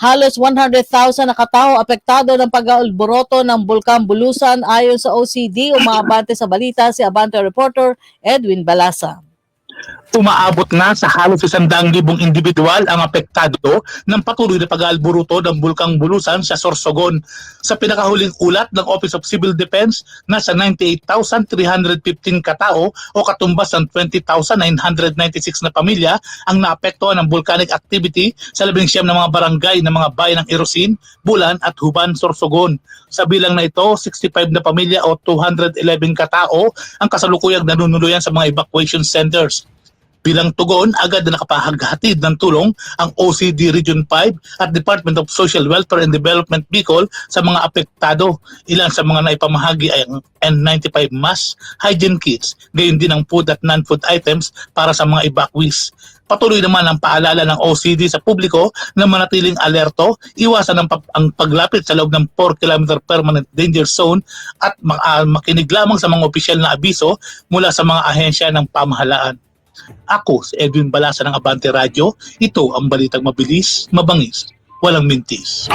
Halos 100,000 na katao apektado ng pag-alboroto ng Bulkan Bulusan ayon sa OCD umaabante sa balita si Abante reporter Edwin Balasa. Umaabot na sa halos isang daang libong individual ang apektado ng patuloy na pag-aalburuto ng Bulkang Bulusan sa Sorsogon. Sa pinakahuling ulat ng Office of Civil Defense, nasa 98,315 katao o katumbas ng 20,996 na pamilya ang naapektuhan ng volcanic activity sa labing siyam na mga barangay ng mga bayan ng Erosin, Bulan at Huban, Sorsogon. Sa bilang na ito, 65 na pamilya o 211 katao ang kasalukuyang nanunuluyan sa mga evacuation centers. Bilang tugon, agad na nakapahaghatid ng tulong ang OCD Region 5 at Department of Social Welfare and Development Bicol sa mga apektado. Ilan sa mga naipamahagi ay ang N95 masks, hygiene kits, gayon din ang food at non-food items para sa mga evacuees. Patuloy naman ang paalala ng OCD sa publiko na manatiling alerto, iwasan ang, pag- ang paglapit sa loob ng 4 km permanent danger zone at ma- ah, makinig lamang sa mga opisyal na abiso mula sa mga ahensya ng pamahalaan. Ako si Edwin Balasa ng Abante Radio. Ito ang balitang mabilis, mabangis, walang mintis.